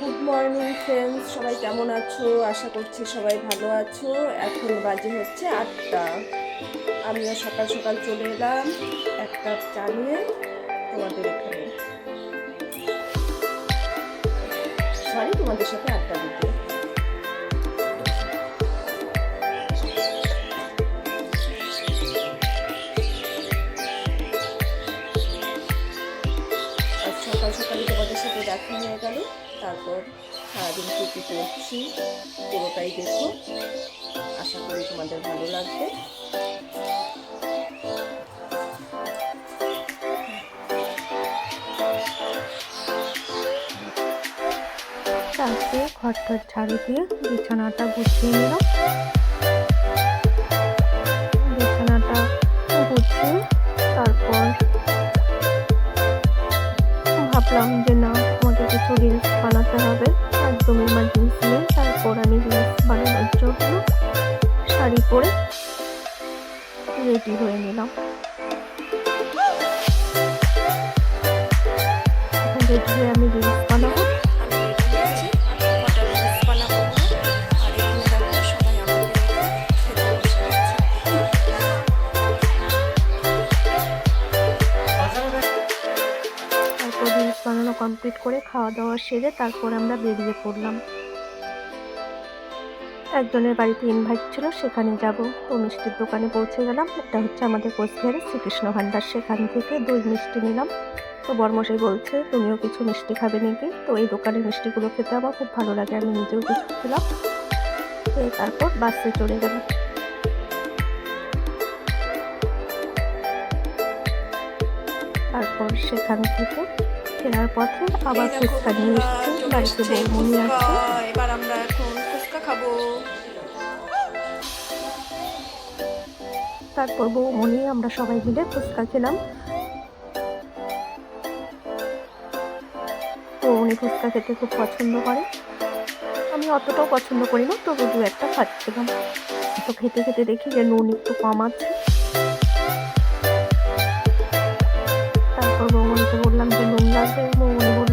Good morning friends সবাই কেমন আছো? আশা করছি সবাই ভালো আছো। এখন বাজে হচ্ছে আটটা। আমিও সকাল সকাল চলে এলাম এক কাপ চা নিয়ে তোমাদের এখানে। সরি তোমাদের সাথে আড্ডা দিতে। সকাল সকালে তোমাদের সাথে দেখা হয়ে গেল। তারপর সারাদিন কী কী করছি পুরোটাই দেখো। আশা করি তোমাদের ভালো লাগবে। তারপরে ঘরটার ঝাড়ু দিয়ে বিছানাটা গুছিয়ে নিলাম। কিছু রিলস বানাতে হবে। একদম ইমার্জেন্সি তারপর আমি রিলস বানানোর জন্য শাড়ি পরে রেডি হয়ে নিলাম। রেডি হয়ে আমি রিলস বানাবো। কমপ্লিট করে খাওয়া দাওয়া সেরে তারপর আমরা বেরিয়ে পড়লাম। একজনের বাড়িতে ইনভাইট ছিল, সেখানে যাব। তো মিষ্টির দোকানে পৌঁছে গেলাম। এটা হচ্ছে আমাদের কোচবিহারের শ্রীকৃষ্ণ ভান্ডার সেখান থেকে দই মিষ্টি নিলাম। তো বর্মশাই বলছে, তুমিও কিছু মিষ্টি খাবে নাকি? তো এই দোকানের মিষ্টিগুলো খেতে আমার খুব ভালো লাগে। আমি নিজেও কিছু খেলাম। তো তারপর বাসে চলে গেলাম। তারপর সেখান থেকে ফেরার পথে আবার ফুচকা নিয়ে এসেছি। বাড়িতে বৌমনি। আসছে এবার আমরা এখন ফুচকা খাব। তারপর বৌমনি আমরা সবাই মিলে ফুচকা খেলাম। বৌমনি ফুচকা খেতে খুব পছন্দ করে। আমি অতটাও পছন্দ করি না তবু দু একটা খাচ্ছিলাম। তো খেতে খেতে দেখি যে নুন একটু কম আছে। তারপর বৌমনিকে বললাম যে নুন লাগবে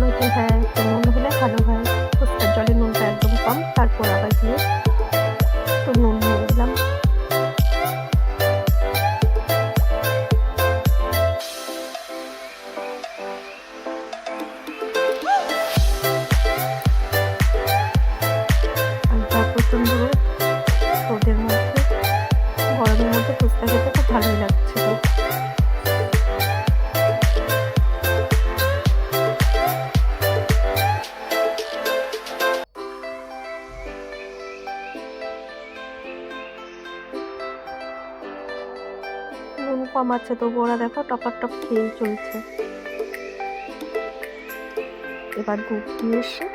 নুন কম আছে, তবু ওরা দেখো টপার টপ খেয়েই চলছে। এবার দুধ দিয়ে এসে।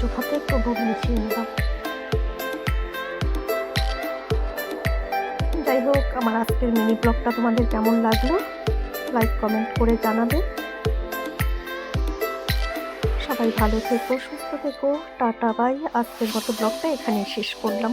চোখাতে একটু মিশিয়ে যাই হোক, আমার আজকের মিনি ব্লগটা তোমাদের কেমন লাগল? লাইক কমেন্ট করে জানাবে। সবাই ভালো থেকো, সুস্থ থেকো। টাটা বাই আজকের মতো ব্লগটা এখানেই শেষ করলাম।